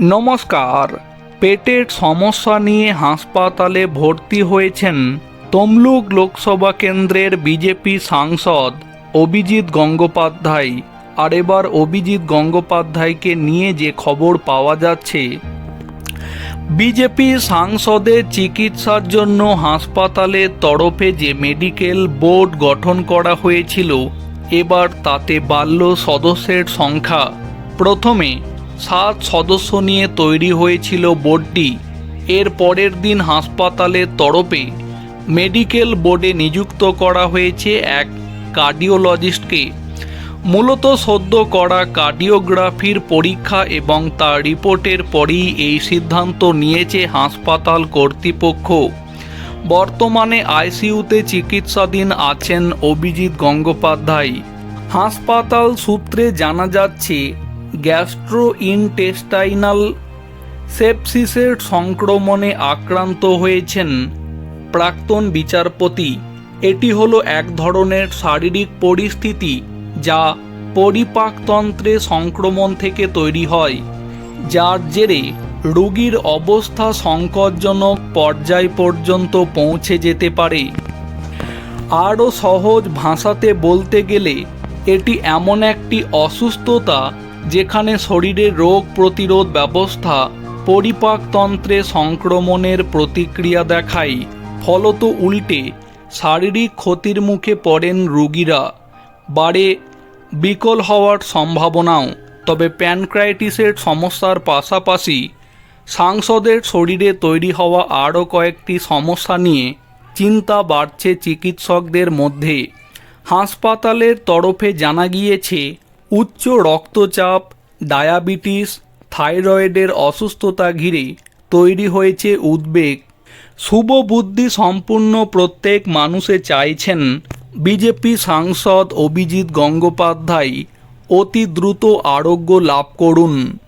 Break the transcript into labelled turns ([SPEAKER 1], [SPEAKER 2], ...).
[SPEAKER 1] নমস্কার। পেটের সমস্যা নিয়ে হাসপাতালে ভর্তি হয়েছেন তমলুক লোকসভা কেন্দ্রের বিজেপি সাংসদ অভিজিৎ গঙ্গোপাধ্যায়। আর এবার অভিজিৎ গঙ্গোপাধ্যায়কে নিয়ে যে খবর পাওয়া যাচ্ছে। বিজেপি সাংসদের চিকিৎসার জন্য হাসপাতালের তরফে যে মেডিকেল বোর্ড গঠন করা হয়েছিল, এবার তাতে বাড়ল সদস্যের সংখ্যা। প্রথমে সাত সদস্য নিয়ে তৈরি হয়েছিল বোর্ডটি। এর পরের দিন হাসপাতালের তরফে মেডিকেল বোর্ডে নিযুক্ত করা হয়েছে এক কার্ডিওলজিস্টকে। মূলত সদ্য করা কার্ডিওগ্রাফির পরীক্ষা এবং তার রিপোর্টের পরেই এই সিদ্ধান্ত নিয়েছে হাসপাতাল কর্তৃপক্ষ। বর্তমানে আইসিইউতে চিকিৎসাধীন আছেন অভিজিৎ গঙ্গোপাধ্যায়। হাসপাতাল সূত্রে জানা যাচ্ছে গ্যাস্ট্রো ইনটেস্টাইনাল সেপসিসের সংক্রমণে আক্রান্ত হয়েছেন প্রাক্তন বিচারপতি। এটি হলো এক ধরনের শারীরিক পরিস্থিতি যা পরিপাকতন্ত্রে সংক্রমণ থেকে তৈরি হয়, যার জেরে রোগীর অবস্থা সংকটজনক পর্যায় পর্যন্ত পৌঁছে যেতে পারে। আরও সহজ ভাষাতে বলতে গেলে, এটি এমন একটি অসুস্থতা যেখানে শরীরের রোগ প্রতিরোধ ব্যবস্থা, পরিপাকতন্ত্রে সংক্রমণের প্রতিক্রিয়া দেখায়। ফলত উল্টে শারীরিক ক্ষতির মুখে পড়েন রোগীরা। বাড়ে বিকল হওয়ার সম্ভাবনাও। তবে প্যানক্রাইটিসের সমস্যার পাশাপাশি সাংসদের শরীরে তৈরি হওয়া আরও কয়েকটি সমস্যা নিয়ে চিন্তা বাড়ছে চিকিৎসকদের মধ্যে। হাসপাতালের তরফে জানা গিয়েছে উচ্চ রক্তচাপ, ডায়াবেটিস, থাইরয়েডের অসুস্থতা ঘিরে তৈরি হয়েছে উদ্বেগ। শুভ বুদ্ধি সম্পূর্ণ প্রত্যেক মানুষে চাইছেন বিজেপি সাংসদ অভিজিৎ গঙ্গোপাধ্যায়। অতি দ্রুত আরোগ্য লাভ করুন।